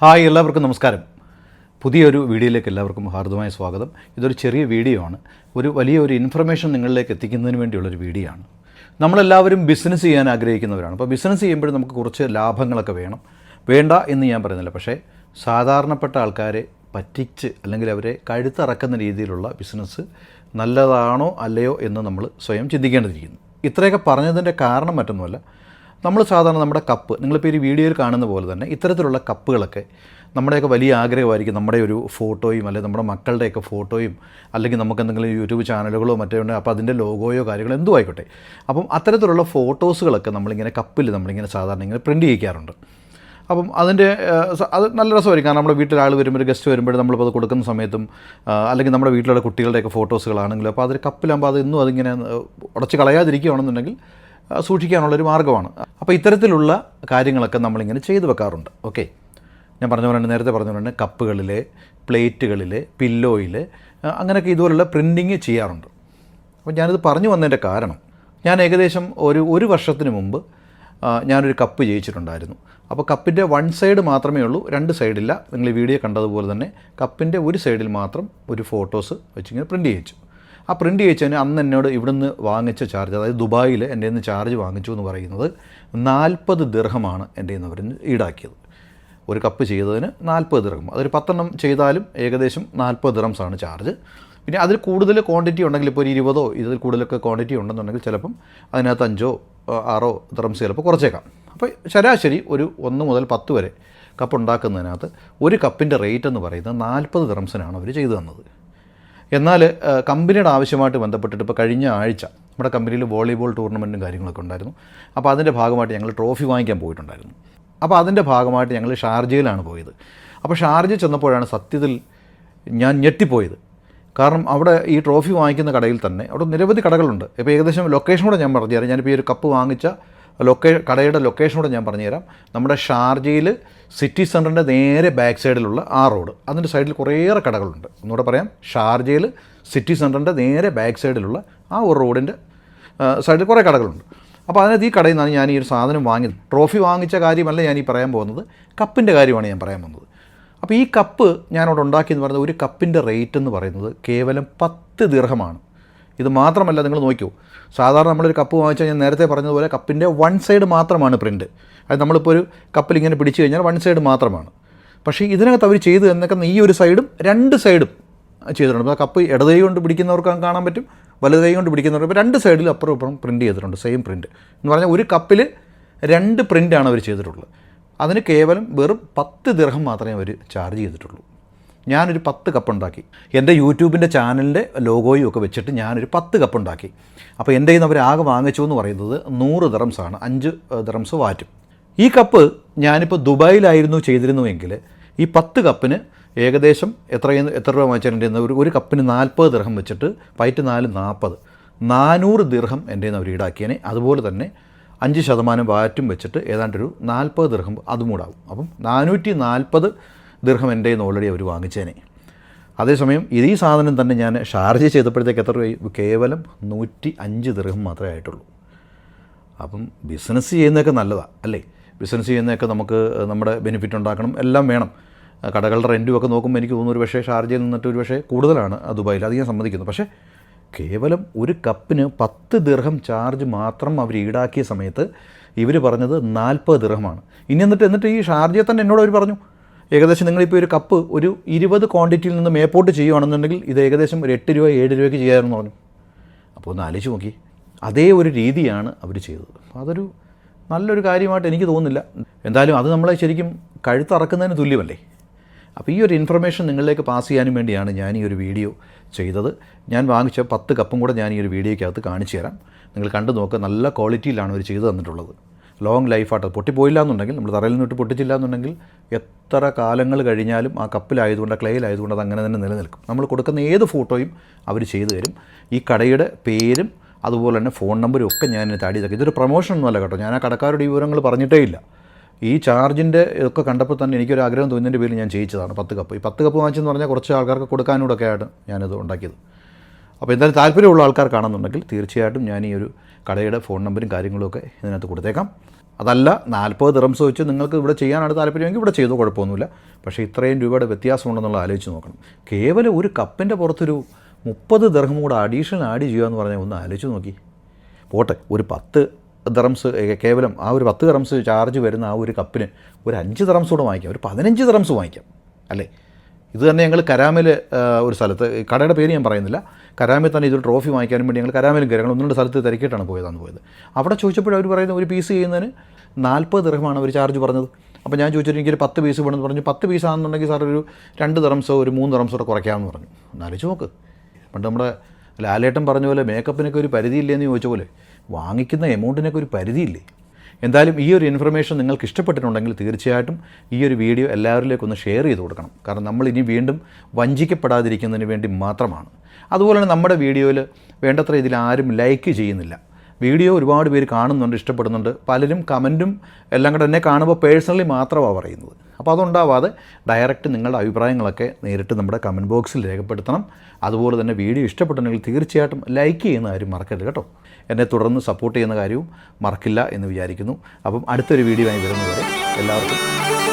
Hi എല്ലാവർക്കും നമസ്കാരം. പുതിയൊരു വീഡിയോയിലേക്ക് എല്ലാവർക്കും ഹാർദമായ സ്വാഗതം. ഇതൊരു ചെറിയ വീഡിയോ ആണ്. ഒരു വലിയ ഒരു ഇൻഫർമേഷൻ നിങ്ങളിലേക്ക് എത്തിക്കുന്നതിന് വേണ്ടിയുള്ളൊരു വീഡിയോ ആണ്. നമ്മളെല്ലാവരും ബിസിനസ് ചെയ്യാൻ ആഗ്രഹിക്കുന്നവരാണ്. അപ്പോൾ ബിസിനസ് ചെയ്യുമ്പോൾ നമുക്ക് കുറച്ച് ലാഭങ്ങളൊക്കെ വേണം. വേണ്ട എന്ന് ഞാൻ പറയുന്നില്ല. പക്ഷേ സാധാരണപ്പെട്ട ആൾക്കാരെ പറ്റിച്ച് അല്ലെങ്കിൽ അവരെ കഴുത്തറക്കുന്ന രീതിയിലുള്ള ബിസിനസ് നല്ലതാണോ അല്ലയോ എന്ന് നമ്മൾ സ്വയം ചിന്തിക്കേണ്ടിയിരിക്കുന്നു ഇത്രയൊക്കെ പറഞ്ഞതിന്റെ കാരണം മറ്റൊന്നുമല്ല. നമ്മൾ സാധാരണ നമ്മുടെ കപ്പ് നിങ്ങളിപ്പോൾ ഈ വീഡിയോയിൽ കാണുന്ന പോലെ തന്നെ ഇത്തരത്തിലുള്ള കപ്പുകളൊക്കെ നമ്മുടെയൊക്കെ വലിയ ആഗ്രഹമായിരിക്കും. നമ്മുടെ ഒരു ഫോട്ടോയും അല്ലെങ്കിൽ നമ്മുടെ മക്കളുടെയൊക്കെ ഫോട്ടോയും അല്ലെങ്കിൽ നമുക്ക് എന്തെങ്കിലും യൂട്യൂബ് ചാനലുകളോ മറ്റോ ഉണ്ടോ അപ്പോൾ അതിന്റെ ലോഗോയോ കാര്യങ്ങളോ എന്തോ ആയിക്കോട്ടെ. അപ്പം അത്തരത്തിലുള്ള ഫോട്ടോസുകളൊക്കെ നമ്മളിങ്ങനെ കപ്പിൽ നമ്മളിങ്ങനെ സാധാരണ ഇങ്ങനെ പ്രിന്റ് ചെയ്യിക്കാറുണ്ട്. അപ്പം അതിന്റെ അത് നല്ല രസമായിരിക്കും. കാരണം നമ്മുടെ വീട്ടിൽ ആൾ വരുമ്പോൾ ഒരു ഗസ്റ്റ് വരുമ്പോൾ നമ്മളിപ്പോൾ അത് കൊടുക്കുന്ന സമയത്തും അല്ലെങ്കിൽ നമ്മുടെ വീട്ടിലുള്ള കുട്ടികളുടെയൊക്കെ ഫോട്ടോസുകളാണെങ്കിലും അപ്പോൾ അതൊരു കപ്പിലാകുമ്പോൾ അത് ഇന്നും അതിങ്ങനെ ഉടച്ച് കളയാതിരിക്കുകയാണെന്നുണ്ടെങ്കിൽ സൂക്ഷിക്കാനുള്ളൊരു മാർഗമാണ്. അപ്പോൾ ഇത്തരത്തിലുള്ള കാര്യങ്ങളൊക്കെ നമ്മളിങ്ങനെ ചെയ്തു വെക്കാറുണ്ട്. ഓക്കെ? ഞാൻ പറഞ്ഞ പോലെ നേരത്തെ പറഞ്ഞ പോലെ കപ്പുകളിൽ പ്ലേറ്റുകളിൽ പില്ലോയിൽ അങ്ങനെയൊക്കെ ഇതുപോലുള്ള പ്രിന്റിങ് ചെയ്യാറുണ്ട്. അപ്പോൾ ഞാനിത് പറഞ്ഞു വന്നതിന്റെ കാരണം ഞാൻ ഏകദേശം ഒരു ഒരു വർഷത്തിന് മുമ്പ് ഞാനൊരു കപ്പ് ജയിച്ചിട്ടുണ്ടായിരുന്നു. അപ്പോൾ കപ്പിന്റെ വൺ സൈഡ് മാത്രമേ ഉള്ളൂ രണ്ട് സൈഡില്ല. നിങ്ങൾ ഈ വീഡിയോ കണ്ടതുപോലെ തന്നെ കപ്പിന്റെ ഒരു സൈഡിൽ മാത്രം ഒരു ഫോട്ടോസ് വെച്ചിങ്ങനെ പ്രിന്റ് ചെയ്യിച്ചു. ആ പ്രിന്റ് ചെയ്യിച്ചതിന് അന്ന് എന്നോട് ഇവിടുന്ന് വാങ്ങിച്ച ചാർജ് അതായത് ദുബായിൽ എന്റെ നിന്ന് ചാർജ് വാങ്ങിച്ചു എന്ന് പറയുന്നത് നാൽപ്പത് ദീർഘമാണ് എന്റെ നിന്ന് അവർ ഈടാക്കിയത്. ഒരു കപ്പ് ചെയ്തതിന് നാൽപ്പത് ദിർഹം അതൊരു പത്തെണ്ണം ചെയ്താലും ഏകദേശം നാൽപ്പത് ദിർഹംസാണ് ചാർജ് പിന്നെ അതിൽ കൂടുതൽ ക്വാണ്ടിറ്റി ഉണ്ടെങ്കിൽ ഇപ്പോൾ ഒരു ഇരുപതോ ഇതിൽ കൂടുതലൊക്കെ ക്വാണ്ടിറ്റി ഉണ്ടെന്നുണ്ടെങ്കിൽ ചിലപ്പം അതിനകത്ത് അഞ്ചോ ആറോ ദിർഹംസ് ചിലപ്പോൾ കുറച്ചേക്കാം. അപ്പോൾ ശരാശരി ഒരു ഒന്ന് മുതൽ പത്ത് വരെ കപ്പ് ഉണ്ടാക്കുന്നതിനകത്ത് ഒരു കപ്പിന്റെ റേറ്റ് എന്ന് പറയുന്നത് നാൽപ്പത് ദിർഹംസിനാണ് അവർ ചെയ്തു തന്നത്. എന്നാൽ കമ്പനിയുടെ ആവശ്യമായിട്ട് ബന്ധപ്പെട്ടിട്ട് ഇപ്പോൾ കഴിഞ്ഞ ആഴ്ച നമ്മുടെ കമ്പനിയിൽ വോളിബോൾ ടൂർണമെന്റും കാര്യങ്ങളൊക്കെ ഉണ്ടായിരുന്നു. അപ്പോൾ അതിന്റെ ഭാഗമായിട്ട് ഞങ്ങൾ ട്രോഫി വാങ്ങിക്കാൻ പോയിട്ടുണ്ടായിരുന്നു. അപ്പോൾ അതിന്റെ ഭാഗമായിട്ട് ഞങ്ങൾ ഷാർജയിലാണ് പോയത്. അപ്പോൾ ഷാർജ ചെന്നപ്പോഴാണ് സത്യത്തിൽ ഞാൻ ഞെട്ടിപ്പോയത്. കാരണം അവിടെ ഈ ട്രോഫി വാങ്ങിക്കുന്ന കടയിൽ തന്നെ അവിടെ നിരവധി കടകളുണ്ട്. ഇപ്പോൾ ഏകദേശം ലൊക്കേഷൻ കൂടെ ഞാൻ പറഞ്ഞു തരാം. ഞാനിപ്പോൾ ഈ ഒരു കപ്പ് വാങ്ങിച്ച ലൊക്കേ കടയുടെ ലൊക്കേഷൻ കൂടെ ഞാൻ പറഞ്ഞുതരാം. നമ്മുടെ ഷാർജയിൽ സിറ്റി സെന്ററിന്റെ നേരെ ബാക്ക് സൈഡിലുള്ള ആ റോഡ് അതിന്റെ സൈഡിൽ കുറേയേറെ കടകളുണ്ട്. ഒന്നുകൂടെ പറയാം. ഷാർജയിൽ സിറ്റി സെന്ററിന്റെ നേരെ ബാക്ക് സൈഡിലുള്ള ആ ഒരു റോഡിന്റെ സൈഡിൽ കുറേ കടകളുണ്ട്. അപ്പോൾ അതിനകത്ത് ഈ കടയിൽ നിന്നാണ് ഞാൻ ഈ ഒരു സാധനം വാങ്ങിയത്. ട്രോഫി വാങ്ങിച്ച കാര്യമല്ല ഞാൻ ഈ പറയാൻ പോകുന്നത്. കപ്പിന്റെ കാര്യമാണ് ഞാൻ പറയാൻ പോകുന്നത്. അപ്പോൾ ഈ കപ്പ് ഞാനവിടെ ഉണ്ടാക്കിയെന്ന് പറയുന്നത് ഒരു കപ്പിന്റെ റേറ്റ് എന്ന് പറയുന്നത് കേവലം പത്ത് ദീർഘമാണ്. ഇത് മാത്രമല്ല നിങ്ങൾ നോക്കൂ. സാധാരണ നമ്മളൊരു കപ്പ് വാങ്ങിച്ചാൽ ഞാൻ നേരത്തെ പറഞ്ഞതുപോലെ കപ്പിന്റെ വൺ സൈഡ് മാത്രമാണ് പ്രിന്റ് അത് നമ്മളിപ്പോൾ ഒരു കപ്പിൽ ഇങ്ങനെ പിടിച്ചു കഴിഞ്ഞാൽ വൺ സൈഡ് മാത്രമാണ്. പക്ഷേ ഇതിനകത്ത് അവർ ചെയ്തു എന്നൊക്കെ ഈ ഒരു സൈഡും രണ്ട് സൈഡും ചെയ്തിട്ടുണ്ട്. അപ്പോൾ കപ്പ് ഇടതൈ കൊണ്ട് പിടിക്കുന്നവർക്ക് കാണാൻ പറ്റും വലത് കൈ കൊണ്ട് പിടിക്കുന്നവർക്ക് ഇപ്പോൾ രണ്ട് സൈഡിലും അപ്പുറം ഇപ്പുറം പ്രിന്റ് ചെയ്തിട്ടുണ്ട് സെയിം പ്രിന്റ് എന്ന് പറഞ്ഞാൽ ഒരു കപ്പിൽ രണ്ട് പ്രിന്റാണ് അവർ ചെയ്തിട്ടുള്ളത്. അതിന് കേവലം വെറും പത്ത് ദിർഹം മാത്രമേ അവർ ചാർജ് ചെയ്തിട്ടുള്ളൂ. ഞാനൊരു പത്ത് കപ്പ് ഉണ്ടാക്കി എന്റെ യൂട്യൂബിന്റെ ചാനലിന്റെ ലോഗോയും ഒക്കെ വെച്ചിട്ട് ഞാനൊരു പത്ത് കപ്പ് ഉണ്ടാക്കി അപ്പോൾ എന്റെ കയ്യിൽ നിന്ന് അവർ ആകെ വാങ്ങിച്ചു എന്ന് പറയുന്നത് നൂറ് ദ്രംസാണ് അഞ്ച് ദ്രംസ് വാറ്റും. ഈ കപ്പ് ഞാനിപ്പോൾ ദുബായിലായിരുന്നു ചെയ്തിരുന്നുവെങ്കിൽ ഈ പത്ത് കപ്പിന് ഏകദേശം എത്ര എത്ര രൂപ വാങ്ങിച്ചിട്ടുണ്ട് ഒരു ഒരു കപ്പിന് നാൽപ്പത് ദിർഹം വെച്ചിട്ട് പൈറ്റ് നാല് നാൽപ്പത്. നാനൂറ് ദിർഹം എന്റെ നിന്ന് അവർ ഈടാക്കിയനെ. അതുപോലെ തന്നെ അഞ്ച് ശതമാനം വാറ്റും വെച്ചിട്ട് ഏതാണ്ടൊരു നാൽപ്പത് ദിർഹം അതും കൂടാവും അപ്പം നാനൂറ്റി നാൽപ്പത് ദിർഹം എന്റെ നിന്ന് ഓൾറെഡി അവർ വാങ്ങിച്ചേനെ. അതേസമയം ഇതേ സാധനം തന്നെ ഞാൻ ഷാർജ് ചെയ്തപ്പോഴത്തേക്ക് എത്ര രൂപ കേവലം നൂറ്റി അഞ്ച് ദീർഘം മാത്രമേ ആയിട്ടുള്ളൂ. അപ്പം ബിസിനസ് ചെയ്യുന്നതൊക്കെ നല്ലതാണ് അല്ലേ? ബിസിനസ് ചെയ്യുന്നതൊക്കെ നമുക്ക് നമ്മുടെ ബെനിഫിറ്റ് ഉണ്ടാക്കണം എല്ലാം വേണം. കടകളുടെ റെന്റും ഒക്കെ നോക്കുമ്പോൾ എനിക്ക് തോന്നുന്നു ഒരു പക്ഷേ ഷാർജയിൽ നിന്നിട്ട് ഒരു പക്ഷേ കൂടുതലാണ് ദുബായിൽ. അത് ഞാൻ സമ്മതിക്കുന്നു. പക്ഷേ കേവലം ഒരു കപ്പിന് പത്ത് ദീർഘം ചാർജ് മാത്രം അവർ ഈടാക്കിയ സമയത്ത് ഇവർ പറഞ്ഞത് നാൽപ്പത് ദീർഘമാണ്. ഇനി എന്നിട്ട് എന്നിട്ട് ഈ ഷാർജയെ തന്നെ എന്നോട് അവർ പറഞ്ഞു? ഏകദേശം നിങ്ങളിപ്പോൾ ഒരു കപ്പ് ഒരു ഇരുപത് ക്വാണ്ടിറ്റിയിൽ നിന്ന് മേപ്പോട്ട് ചെയ്യുകയാണെന്നുണ്ടെങ്കിൽ ഇത് ഏകദേശം ഒരു എട്ട് രൂപ ഏഴ് രൂപയ്ക്ക് ചെയ്യാമെന്ന് പറഞ്ഞു. അപ്പോൾ ഒന്ന് ആലോചിച്ച് നോക്കി. അതേ ഒരു രീതിയാണ് അവർ ചെയ്തത്. അതൊരു നല്ലൊരു കാര്യമായിട്ട് എനിക്ക് തോന്നുന്നില്ല. എന്തായാലും അത് നമ്മളെ ശരിക്കും കഴുത്തറക്കുന്നതിന് തുല്യമല്ലേ? അപ്പോൾ ഈ ഒരു ഇൻഫർമേഷൻ നിങ്ങളിലേക്ക് പാസ് ചെയ്യാനും വേണ്ടിയാണ് ഞാൻ ഈ ഒരു വീഡിയോ ചെയ്തത്. ഞാൻ വാങ്ങിച്ച പത്ത് കപ്പും കൂടെ ഞാൻ ഈ ഒരു വീഡിയോയ്ക്കകത്ത് കാണിച്ചു തരാം. നിങ്ങൾ കണ്ടു നോക്കുക നല്ല ക്വാളിറ്റിയിലാണ് അവർ ചെയ്തു തന്നിട്ടുള്ളത്. ലോങ് ലൈഫായിട്ട് പൊട്ടിപ്പോയില്ല എന്നുണ്ടെങ്കിൽ നമ്മൾ തറയിൽ നിന്നിട്ട് പൊട്ടിച്ചില്ല എന്നുണ്ടെങ്കിൽ എത്ര കാലങ്ങൾ കഴിഞ്ഞാലും ആ കപ്പിലായതുകൊണ്ട് ക്ലെയിലായതുകൊണ്ട് അത് അങ്ങനെ തന്നെ നിലനിൽക്കും. നമ്മൾ കൊടുക്കുന്ന ഏത് ഫോട്ടോയും അവർ ചെയ്തു തരും. ഈ കടയുടെ പേരും അതുപോലെ തന്നെ ഫോൺ നമ്പരും ഒക്കെ ഞാൻ താടി ഇതൊക്കെ ഇതൊരു പ്രൊമോഷൻ ഒന്നുമല്ല കേട്ടോ. ഞാൻ ആ കടക്കാരുടെ വിവരങ്ങൾ പറഞ്ഞിട്ടേ ഇല്ല. ഈ ചാർജിന്റെ ഇതൊക്കെ കണ്ടപ്പോൾ തന്നെ എനിക്കൊരു ആഗ്രഹം തോന്നിയതിന്റെ പേരിൽ ഞാൻ ചെയ്യിച്ചതാണ് പത്ത് കപ്പ് ഈ പത്ത് കപ്പ് വാങ്ങിച്ചെന്ന് പറഞ്ഞാൽ കുറച്ച് ആൾക്കാർക്ക് കൊടുക്കാനൂടൊക്കെ ആയിട്ട് ഞാനിത് ഉണ്ടാക്കിയത്. അപ്പോൾ എന്തായാലും താല്പര്യമുള്ള ആൾക്കാർ കാണുന്നുണ്ടെങ്കിൽ തീർച്ചയായിട്ടും ഞാൻ ഈ ഒരു കടയുടെ ഫോൺ നമ്പറും കാര്യങ്ങളൊക്കെ ഇതിനകത്ത് കൊടുത്തേക്കാം. അതല്ല നാൽപ്പത് ദിറംസ് വെച്ച് നിങ്ങൾക്ക് ഇവിടെ ചെയ്യാനാണ് താല്പര്യമെങ്കിൽ ഇവിടെ ചെയ്തോ കുഴപ്പമൊന്നുമില്ല. പക്ഷേ ഇത്രയും രൂപയുടെ വ്യത്യാസമുണ്ടെന്നുള്ള ആലോചിച്ച് നോക്കണം. കേവലം ഒരു കപ്പിന്റെ പുറത്തൊരു മുപ്പത് ദിർഹം കൂടെ അഡീഷണൽ ആഡ് ചെയ്യുക എന്ന് പറഞ്ഞാൽ ഒന്ന് ആലോചിച്ച് നോക്കി. പോട്ടെ ഒരു പത്ത് ദറംസ് കേവലം ആ ഒരു പത്ത് ദറംസ് ചാർജ് വരുന്ന ആ ഒരു കപ്പിന് ഒരു അഞ്ച് ദറംസ് കൂടെ വാങ്ങിക്കാം. ഒരു പതിനഞ്ച് ദറംസ് വാങ്ങിക്കാം. അല്ലേ? ഇത് തന്നെ ഞങ്ങൾ കരാമിൽ ഒരു സ്ഥലത്ത് കടയുടെ പേര് ഞാൻ പറയുന്നില്ല. കരാമിൽ തന്നെ ഇതൊരു ട്രോഫി വാങ്ങിക്കാനും വേണ്ടി ഞങ്ങൾ കരാമിലും കയറി ഞങ്ങൾ ഒന്ന് രണ്ട് സ്ഥലത്ത് തിരക്കിയിട്ടാണ് പോയതാണ് പോയത്. അവിടെ ചോദിച്ചപ്പോൾ അവർ പറയുന്നത് ഒരു പീസ് ചെയ്യുന്നതിന് നാൽപ്പത് ദിർഹമാണ് അവർ ചാർജ് പറഞ്ഞത്. അപ്പോൾ ഞാൻ ചോദിച്ചിട്ട് എനിക്കൊരു പത്ത് പീസ് വേണമെന്ന് പറഞ്ഞു. പത്ത് പീസ് ആണെന്നുണ്ടെങ്കിൽ സാർ ഒരു രണ്ട് ദിറംസോ ഒരു മൂന്ന് ദിറംസോ കുറയ്ക്കാമെന്ന് പറഞ്ഞു. എന്നാലോചിച്ച് നോക്ക്. പണ്ട് നമ്മുടെ ലാലേട്ടൻ പറഞ്ഞ പോലെ മേക്കപ്പിനൊക്കെ ഒരു പരിധിയില്ലേ എന്ന് ചോദിച്ച പോലെ വാങ്ങിക്കുന്ന എമൗണ്ടിനൊക്കെ ഒരു പരിധിയില്ലേ? എന്തായാലും ഈ ഒരു ഇൻഫർമേഷൻ നിങ്ങൾക്ക് ഇഷ്ടപ്പെട്ടിട്ടുണ്ടെങ്കിൽ തീർച്ചയായിട്ടും ഈ ഒരു വീഡിയോ എല്ലാവരിലേക്കൊന്ന് ഷെയർ ചെയ്ത് കൊടുക്കണം. കാരണം നമ്മൾ ഇനി വീണ്ടും വഞ്ചിക്കപ്പെടാതിരിക്കുന്നതിന് വേണ്ടി മാത്രമാണ്. അതുപോലെ തന്നെ നമ്മുടെ വീഡിയോയിൽ വേണ്ടത്ര ഇതിൽ ആരും ലൈക്ക് ചെയ്യുന്നില്ല. വീഡിയോ ഒരുപാട് പേര് കാണുന്നുണ്ട് ഇഷ്ടപ്പെടുന്നുണ്ട്. പലരും കമന്റും എല്ലാം കൂടെ എന്നെ കാണുമ്പോൾ പേഴ്സണലി മാത്രമാണ് പറയുന്നത്. അപ്പോൾ അതുണ്ടാവാതെ ഡയറക്റ്റ് നിങ്ങളുടെ അഭിപ്രായങ്ങളൊക്കെ നേരിട്ട് നമ്മുടെ കമന്റ് ബോക്സിൽ രേഖപ്പെടുത്തണം. അതുപോലെ തന്നെ വീഡിയോ ഇഷ്ടപ്പെട്ടുണ്ടെങ്കിൽ തീർച്ചയായിട്ടും ലൈക്ക് ചെയ്യുന്ന കാര്യം മറക്കരുത് കേട്ടോ. എന്നെ തുടർന്ന് സപ്പോർട്ട് ചെയ്യുന്ന കാര്യവും മറക്കില്ല എന്ന് വിചാരിക്കുന്നു. അപ്പം അടുത്തൊരു വീഡിയോ ആയി വരുന്നവരെ എല്ലാവർക്കും